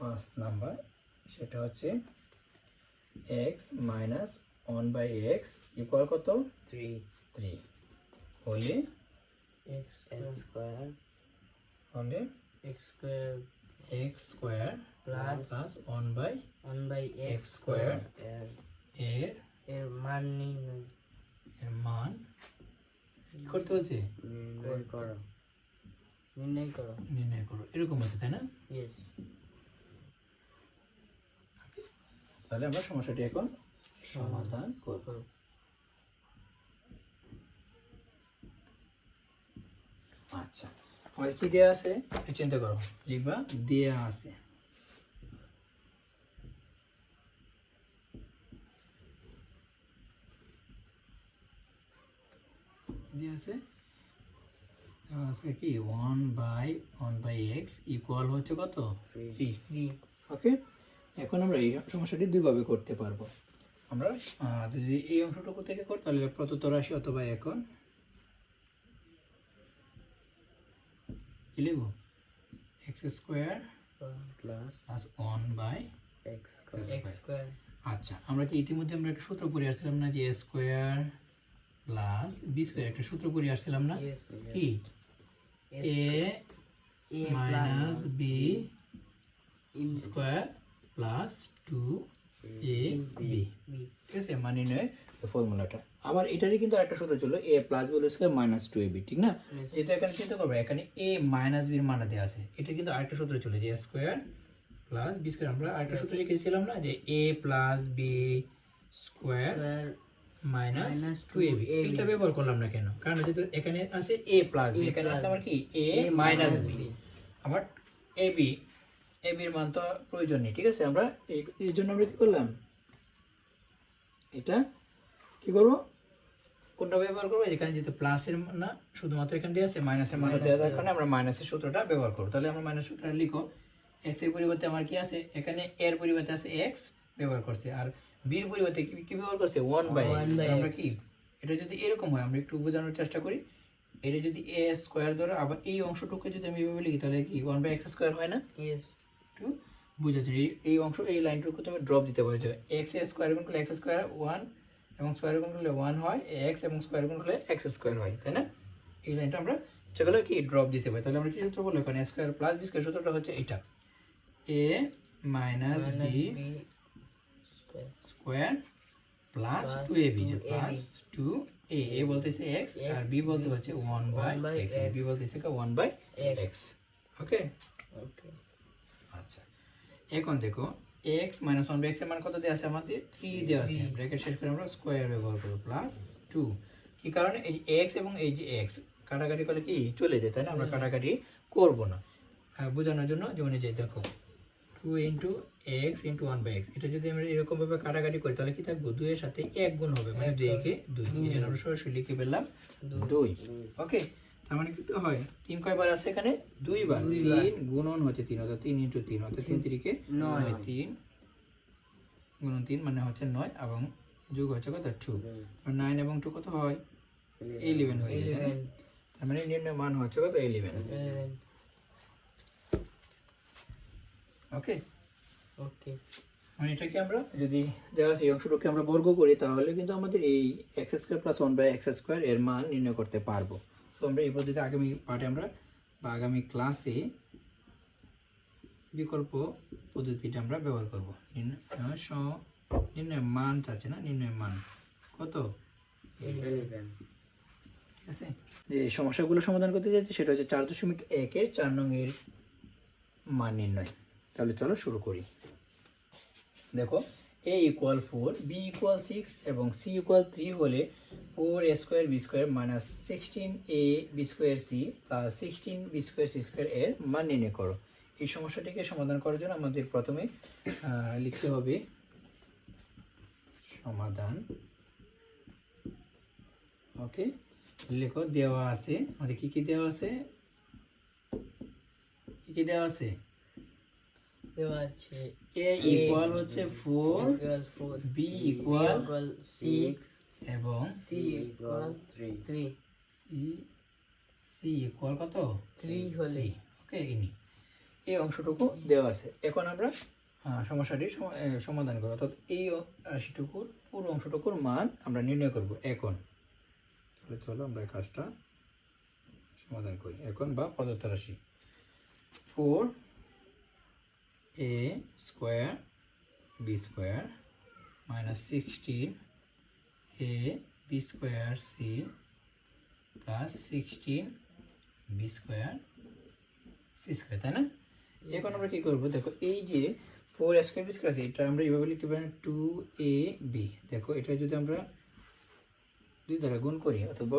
পাঁচ নাম্বার সেটা হচ্ছে x minus one by x equal কত? থ্রি থ্রি হলে এক্স স্কোয়ার হলে x square x square plus plus one by one by x square এর এর মান নির্ণয়। এর মান কি করতে হচ্ছে? নির্ণয় করো। নির্ণয় করো। নির্ণয় করো। এরকম আছে তাই না? ইয়েস তাহলে আমরা সমস্যাটি এখন সমাধান করব। আচ্ছা আমাদের কি দেওয়া আছে? একটু চিন্তা করো লিখবা দেওয়া আছে। দেওয়া আছে? দেওয়া কি? One by one by x equal হচ্ছে কত? থ্রি ওকে এখন আমরা এই সমস্যাটি দুইভাবে করতে পারব। আমরা যদি এই অংশটুকু থেকে করি তাহলে প্রদত্ত রাশি অথবা এখন কি লিখব x square plus one by x square আচ্ছা আমরা কি ইতিমধ্যে আমরা একটা সূত্র পড়ে আসছিলাম না যে স্কোয়ার প্লাস বি স্কোয়ার একটা সূত্র পড়ে আসছিলাম না? কি? A minus b square plus two a b ঠিক আছে মানে নয় ফর্মুলাটা আবার এটারই কিন্তু আরেকটা সূত্র ছিল a plus b square minus two a b ঠিক না? যেহেতু এখানে চিন্তা করব এখানে এ মাইনাস বির মানা দেওয়া আছে। এটা কিন্তু আরেকটা সূত্র ছিল যে স্কোয়ার প্লাস বি স্কোয়ার আমরা আরেকটা সূত্র শিখেছিলাম না যে a plus b square minus two a b এটা ব্যবহার করলাম না কেন? কারণ যেহেতু এখানে আছে এ প্লাস বি এখানে আছে আমার কি? এ মাইনাস বি আমার এ বি এ বির মান তো প্রয়োজন নেই ঠিক আছে? আমরা এই- জন্য আমরা কি করলাম? এটা কি করব? কোনটা ব্যবহার করব? এখানে যেহেতু প্লাসের না শুধুমাত্র এখানে দেওয়া আছে মাইনাসের মান দেওয়া যার কারণে আমরা মাইনাসের সূত্রটা ব্যবহার করব। তাহলে আমরা মাইনাস সূত্রটা লিখো। এক্সের পরিবর্তে আমার কি আছে? এখানে এর পরিবর্তে আছে এক্স ব্যবহার করছে। আর বির পরিবর্তে কি কি ব্যবহার করছে? ওয়ান বাই আমরা কি? এটা যদি এরকম হয় আমরা একটু বোঝানোর চেষ্টা করি। এটা যদি এ স্কোয়ার ধরো আবার এই অংশটুকু যদি আমি এভাবে লিখি তাহলে কি? ওয়ান বাই এক্স স্কোয়ার হয় না? একটু এই অংশ এই লাইনটুকু তুমি ড্রপ দিতে পারো। যে এক্স স্কোয়ার গুণ করলে এক্স স্কোয়ার ওয়ান এবং স্কোয়ার গুণ করলে ওয়ান হয় এক্স এবং স্কোয়ার গুণ করলে এক্স স্কোয়ার হয় তাই না? এই লাইনটা আমরা সেগুলো কি ড্রপ দিতে পারি। তাহলে আমরা কি সূত্র বলব? এখানে স্কোয়ার প্লাস বি স্কোয়ার সূত্রটা হচ্ছে এটা। A minus b square square plus two a b plus two a a বলতেছে এক্স আর বি বলতে হচ্ছে ওয়ান বাই এক্স বি বলতেছে one by x okay okay এখন দেখো এক্স মাইনাস ওয়ান বাই এক্সের মান কত দেওয়া আছে আমাদের? থ্রি দেওয়া আছে। ব্র্যাকেট শেষ করে আমরা স্কোয়ার ব্যবহার করব প্লাস টু। কি কারণে? এই যে এক্স এবং এই যে এক্স। কাটাকাটি করলে কি? চলে যায় তাই না? আমরা কাটাকাটি করব না। বোঝানোর জন্য যেমন এই যে দেখো two into x into one by x. এটা যদি আমরা এরকমভাবে কাটাকাটি করি তাহলে কি থাকব? দুইয়ের সাথে এক গুণ হবে মানে দুই একে দুই। এই জন্য আমরা সরাসরি লিখে ফেললাম দুই। ওকে? তার মানে কি হয়? তিন কয়বার আছে এখানে? দুইবার। তিন গুণন হচ্ছে তিন অর্থাৎ তিন ইন্টু তিন অর্থাৎ তিন তিরিকে নয়। তিন। গুণন তিন মানে হচ্ছে নয় এবং যোগ হচ্ছে কত? টু নাইন এবং টু কত হয়? ইলেভেন হয়ে যায় তার মানে নির্ণয় মান হচ্ছে কত? ইলেভেন ওকে ওকে মানে এটাকে আমরা যদি দেওয়া আছে এই অংশটুকে আমরা বর্গ করি তাহলে কিন্তু আমাদের এই x square plus one by x square এর মান নির্ণয় করতে পারব। সো আমরা এই পদ্ধতিতে আগামী পার্টে আমরা বা আগামী ক্লাসে বিকল্প পদ্ধতিটা আমরা ব্যবহার করব। নির্ণয় স- নির্ণয় মান চাচ্ছে না? নির্ণয় মান কত? ঠিক আছে? যে সমস্যাগুলো সমাধান করতে যাচ্ছি সেটা হচ্ছে চার দশমিক একের চার নং এর মান নির্ণয়। তাহলে চলো শুরু করি। দেখো a equal four b equal six এবং সি ইকুয়াল থ্রি হলে four a square b square minus sixteen a b square c plus sixteen b square c square এর মান নির্ণয় করো। এই সমস্যাটিকে সমাধান করার জন্য আমাদের প্রথমে লিখতে হবে সমাধান। ওকে, লেখো, দেওয়া আছে। আমাদের কি কি দেওয়া আছে? কি কি দেওয়া আছে? দেওয়া আছে এ ইকুয়াল হচ্ছে four equal four b equal equal six এবং c equal three three c c equal কত? থ্রি হলে। ওকে ইনি এই অংশটুকু দেওয়া আছে। এখন আমরা সমস্যাটি সম- সমাধান করব অর্থাৎ এই রাশিটুকুর পুরো অংশটুকুর মান আমরা নির্ণয় করব এখন। তাহলে চলো আমরা এই কাজটা সমাধান করি। এখন বা প্রদত্ত রাশি। Four a square b square minus sixteen a b square c plus sixteen b square c square তাই না? এখন আমরা কী করব? দেখো, এই যে ফোর স্কোয়ার বি স্কোয়ার আছে, এটা আমরা এইভাবে লিখতে পারি টু এ বি দেখো, এটা যদি আমরা দুই দ্বারা গুণ করি, অথবা